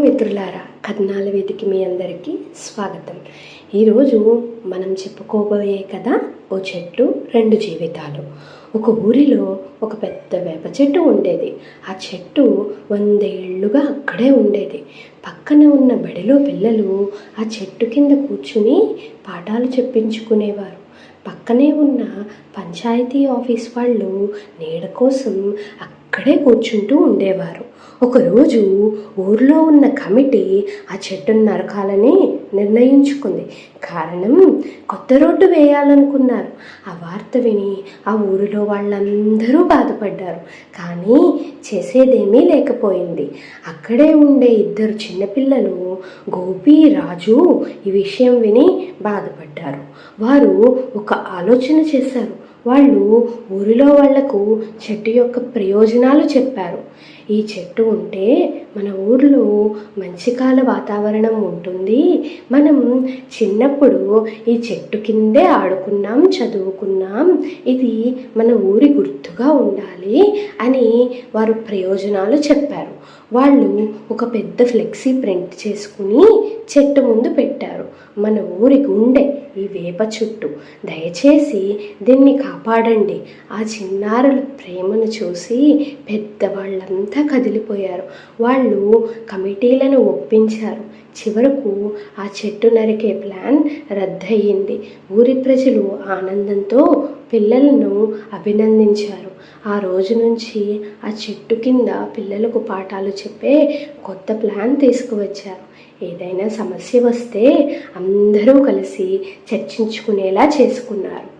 మిత్రులారా కథనాల వేదిక మీ అందరికీ స్వాగతం. ఈరోజు మనం చెప్పుకోబోయే కథ ఓ చెట్టు రెండు జీవితాలు. ఒక ఊరిలో ఒక పెద్ద వేప చెట్టు ఉండేది. ఆ చెట్టు వందేళ్ళుగా అక్కడే ఉండేది. పక్కన ఉన్న బడిలో పిల్లలు ఆ చెట్టు కింద కూర్చుని పాఠాలు చెప్పించుకునేవారు. పక్కనే ఉన్న పంచాయతీ ఆఫీస్ వాళ్ళు నీడ కోసం అక్కడే కూర్చుంటూ ఉండేవారు. ఒకరోజు ఊర్లో ఉన్న కమిటీ ఆ చెట్టును నరకాలని నిర్ణయించుకుంది. కారణం కొత్త రోడ్డు వేయాలనుకున్నారు. ఆ వార్త విని ఆ ఊరిలో వాళ్ళందరూ బాధపడ్డారు. కానీ చేసేదేమీ లేకపోయింది. అక్కడే ఉండే ఇద్దరు చిన్నపిల్లలు గోపి రాజు ఈ విషయం విని బాధపడ్డారు. వారు ఒక ఆలోచన చేశారు. వాళ్ళు ఊరిలో వాళ్ళకు చెట్టు యొక్క ప్రయోజనాలు చెప్పారు. ఈ చెట్టు ఉంటే మన ఊర్లో మంచి కాల వాతావరణం ఉంటుంది. మనం చిన్నప్పుడు ఈ చెట్టు కిందే ఆడుకున్నాం చదువుకున్నాం. ఇది మన ఊరి గుర్తుగా ఉండాలి అని వారు ప్రయోజనాలు చెప్పారు. వాళ్ళు ఒక పెద్ద ఫ్లెక్సీ ప్రింట్ చేసుకుని చెట్టు ముందు పెట్టారు. మన ఊరి గుండె ఈ వేప చుట్టు. దయచేసి దీన్ని కాపాడండి. ఆ చిన్నారుల ప్రేమను చూసి పెద్దవాళ్ళంతా కదిలిపోయారు. వాళ్ళు కమిటీలను ఒప్పించారు. చివరకు ఆ చెట్టు నరికే ప్లాన్ రద్దయింది. ఊరి ప్రజలు ఆనందంతో పిల్లలను అభినందించారు. ఆ రోజు నుంచి ఆ చెట్టు కింద పిల్లలకు పాఠాలు చెప్పే కొత్త ప్లాన్ తీసుకువచ్చారు. ఏదైనా సమస్య వస్తే అందరూ కలిసి చర్చించుకునేలా చేసుకున్నారు.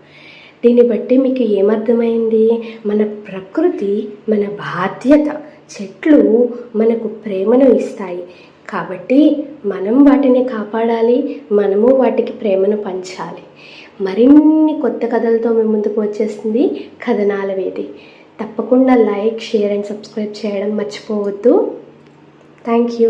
దీన్ని బట్టి మీకు ఏమర్థమైంది? మన ప్రకృతి మన బాధ్యత చెట్లు మనకు ప్రేమను ఇస్తాయి. కాబట్టి మనం వాటిని కాపాడాలి మనము వాటికి ప్రేమను పంచాలి. మరిన్ని కొత్త కథలతో మీ ముందుకు వచ్చేస్తుంది కథనాల వేది తప్పకుండా లైక్ షేర్ అండ్ సబ్స్క్రైబ్ చేయడం మర్చిపోవద్దు. Thank you.